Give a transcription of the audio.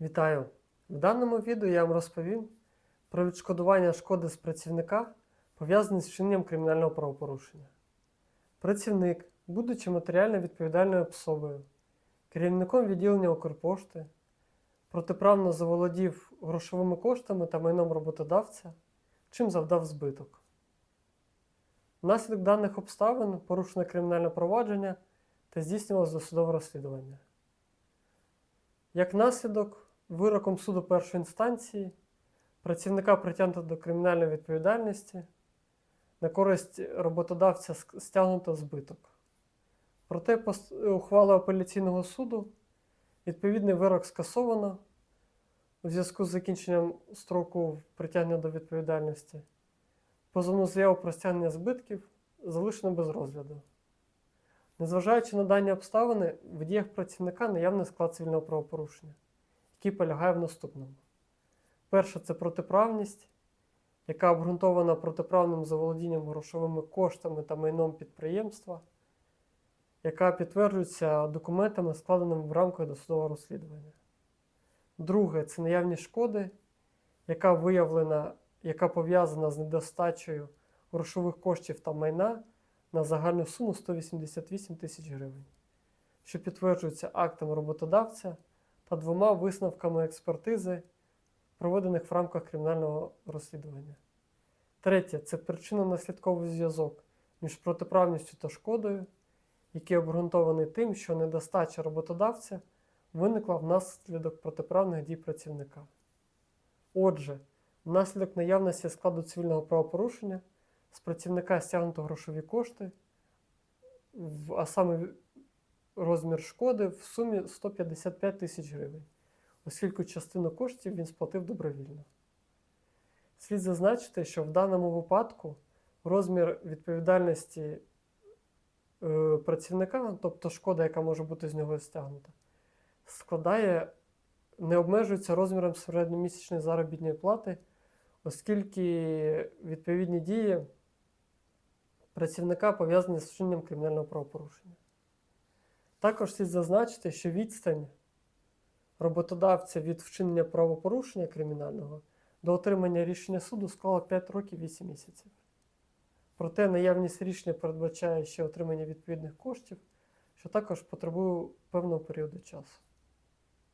Вітаю! В даному відео я вам розповім про відшкодування шкоди з працівника, пов'язаної з вчиненням кримінального правопорушення. Працівник, будучи матеріально відповідальною особою, керівником відділення Укрпошти, протиправно заволодів грошовими коштами та майном роботодавця, чим завдав збиток. Внаслідок даних обставин порушено кримінальне провадження та здійснювалося досудове розслідування. Як наслідок, вироком суду першої інстанції працівника притягнуто до кримінальної відповідальності, на користь роботодавця стягнуто збиток. Проте ухвалою апеляційного суду відповідний вирок скасовано у зв'язку з закінченням строку притягнення до відповідальності. Позовну заяву про стягнення збитків залишено без розгляду. Незважаючи на дані обставини, в діях працівника наявний склад цивільного правопорушення, який полягає в наступному. Перше це протиправність, яка обґрунтована протиправним заволодінням грошовими коштами та майном підприємства, яка підтверджується документами, складеними в рамках досудового розслідування. Друге це наявність шкоди, яка виявлена, яка пов'язана з недостачею грошових коштів та майна на загальну суму 188 тисяч гривень, що підтверджується актом роботодавця та двома висновками експертизи, проведених в рамках кримінального розслідування. Третє це причинно-наслідковий зв'язок між протиправністю та шкодою, який обґрунтований тим, що недостача роботодавця виникла внаслідок протиправних дій працівника. Отже, внаслідок наявності складу цивільного правопорушення з працівника стягнуто грошові кошти, а саме розмір шкоди в сумі 155 тисяч гривень, оскільки частину коштів він сплатив добровільно. Слід зазначити, що в даному випадку розмір відповідальності е, працівника, тобто шкода, яка може бути з нього стягнута, складає, не обмежується розміром середньомісячної заробітної плати, оскільки відповідні дії працівника пов'язані з вчиненням кримінального правопорушення. Також слід зазначити, що відстань роботодавця від вчинення правопорушення кримінального до отримання рішення суду склала 5 років 8 місяців. Проте наявність рішення передбачає ще отримання відповідних коштів, що також потребує певного періоду часу.